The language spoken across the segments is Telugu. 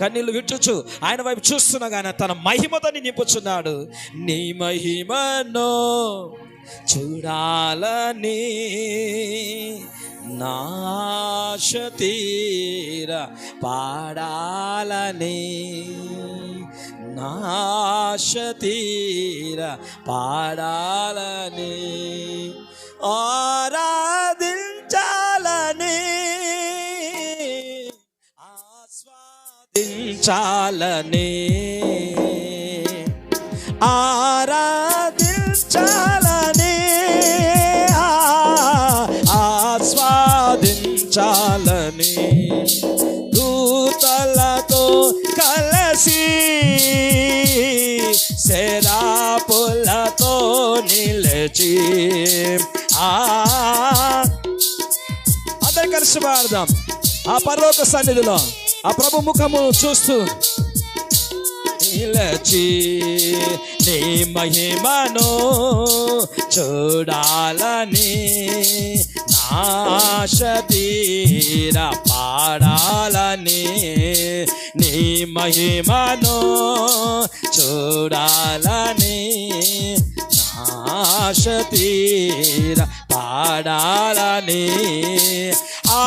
కన్నీళ్ళు విట్టుచు. ఆయన వైపు చూస్తున్నా తన మహిమతని నింపుచున్నాడు. నీ మహిమను చూడాలని నాశ తీర పాడాలని నాశ తీర పాడాలని ఆరాధించాలని ఆస్వాదించాలని ఆరాధించాలని. ఆస్వాదించాలని. దూతలతో కలసి శరాపులతో నిలచి ఆ అందరు కలిసి పాడదాం. ఆ పరలోక సన్నిధిలో ఆ ప్రభు ముఖము చూస్తూ నిలచి నీ మహిమను చూడాలని నాశ పాడాలని నీ మహిమను చూడాలని నాశ పాడాలని ఆ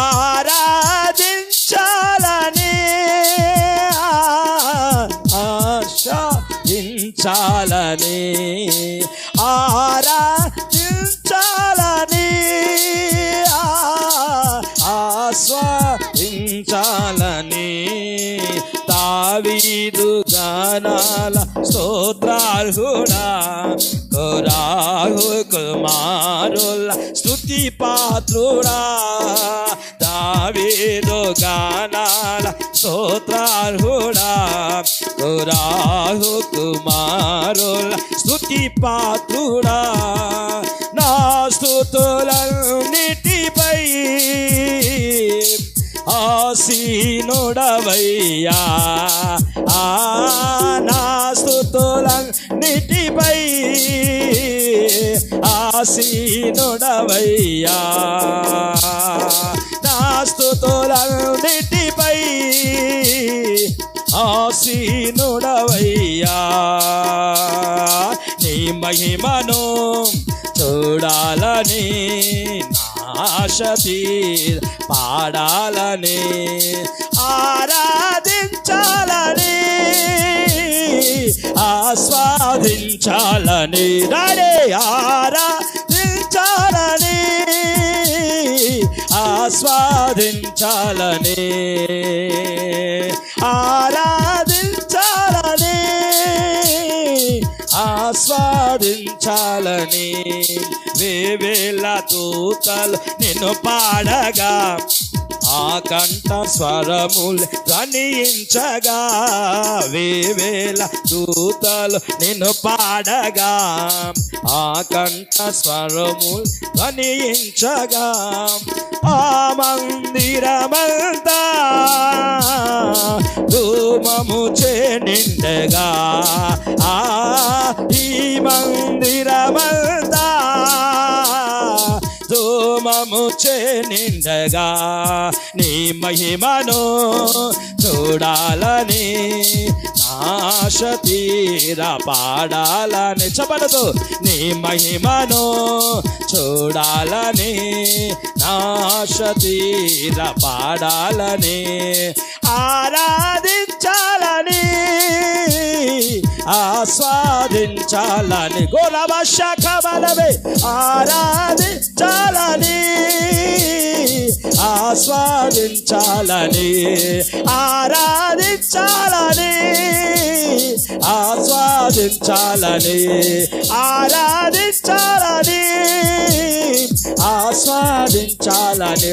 ఆశించాలని ఆరాధించాలని ఆస్వాదించాలని. తావీదు గానాల స్తోత్రార్హుడా రాహు కుమారుల స్తుతి పాత్రుడా. దావీదు గానాల స్తోత్రార్హుడా రాహు కుమారుల స్థుతి పాత్రుడా. నా స్తుతులన్నిటిపై ఆసీనుడవయ్యా. ఆ నా స్తుతులన్నిటిపై ఆసీనుడవయ్యా. నా స్తుతులన్నిటిపై ఆసీనుడవయ్యా. నీ మహిమను చూడాలని నాశతి పాడాలని ఆరాధించాలని ఆస్వాదించాలని. రాడే ఆరా ఆస్వాదించాలని ఆరాధించాలని ఆస్వాదించాలని. వేవేల తూతలు నిన్ను పాడగా ఆ కంఠ స్వరములు రణించగా వేవేల దూతలు నిన్ను పాడగా. ఆ కంఠ స్వరములు రణించగా ఆ మందిరమంతా ధూమము నిండగా నీ మహిమను చూడాలని నాశ తీర పాడాలని చెప్పడదు నీ మహిమను చూడాలని నాశ తీర పాడాలని ఆరాధించాలని ఆస్వాదించాలని. గోలభాష కమలవే ఆరాధించాలని ఆస్వాదించాలని ఆరాధించాలని ఆస్వాదించాలని ఆరాధించాలని ఆస్వాదించాలని